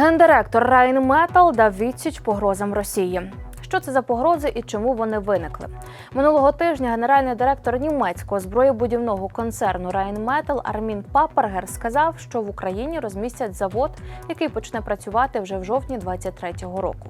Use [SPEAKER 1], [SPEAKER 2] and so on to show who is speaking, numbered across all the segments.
[SPEAKER 1] Гендиректор Райнметал дав відсіч погрозам Росії. Що це за погрози і чому вони виникли? Минулого тижня генеральний директор німецького зброєбудівного концерну Rheinmetall Армін Папергер сказав, що в Україні розмістять завод, який почне працювати вже в жовтні 2023 року.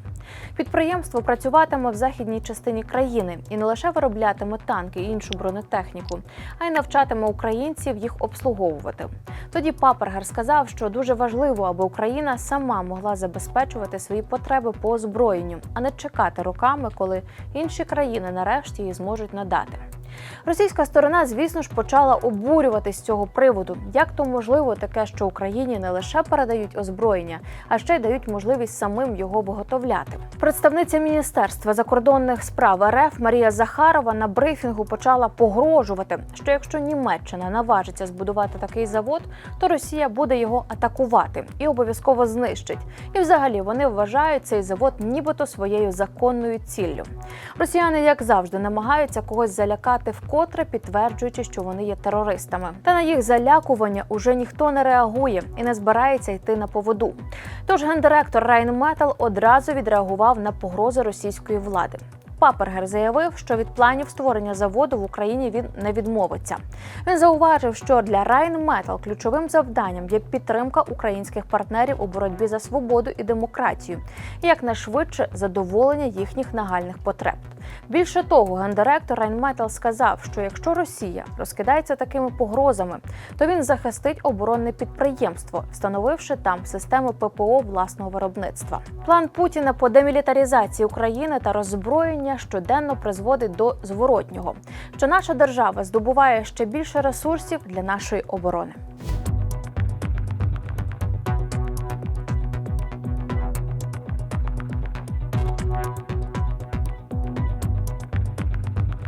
[SPEAKER 1] Підприємство працюватиме в західній частині країни і не лише вироблятиме танки і іншу бронетехніку, а й навчатиме українців їх обслуговувати. Тоді папергар сказав, що дуже важливо, аби Україна сама могла забезпечувати свої потреби по озброєнню, а не чекати роками, коли інші країни нарешті її зможуть надати. Російська сторона, звісно ж, почала обурюватись з цього приводу. Як то можливо таке, що Україні не лише передають озброєння, а ще й дають можливість самим його виготовляти. Представниця міністерства закордонних справ РФ Марія Захарова на брифінгу почала погрожувати, що якщо Німеччина наважиться збудувати такий завод, то Росія буде його атакувати і обов'язково знищить. І взагалі вони вважають цей завод нібито своєю законною ціллю. Росіяни, як завжди, намагаються когось залякати вкотре, підтверджуючи, що вони є терористами. Та на їх залякування уже ніхто не реагує і не збирається йти на поводу. Тож гендиректор Rheinmetall одразу відреагував на погрози російської влади. Папергер заявив, що від планів створення заводу в Україні він не відмовиться. Він зауважив, що для Rheinmetall ключовим завданням є підтримка українських партнерів у боротьбі за свободу і демократію, і якнайшвидше задоволення їхніх нагальних потреб. Більше того, гендиректор Rheinmetall сказав, що якщо Росія розкидається такими погрозами, то він захистить оборонне підприємство, встановивши там систему ППО власного виробництва. План Путіна по демілітаризації України та роззброєння щоденно призводить до зворотнього, що наша держава здобуває ще більше ресурсів для нашої оборони.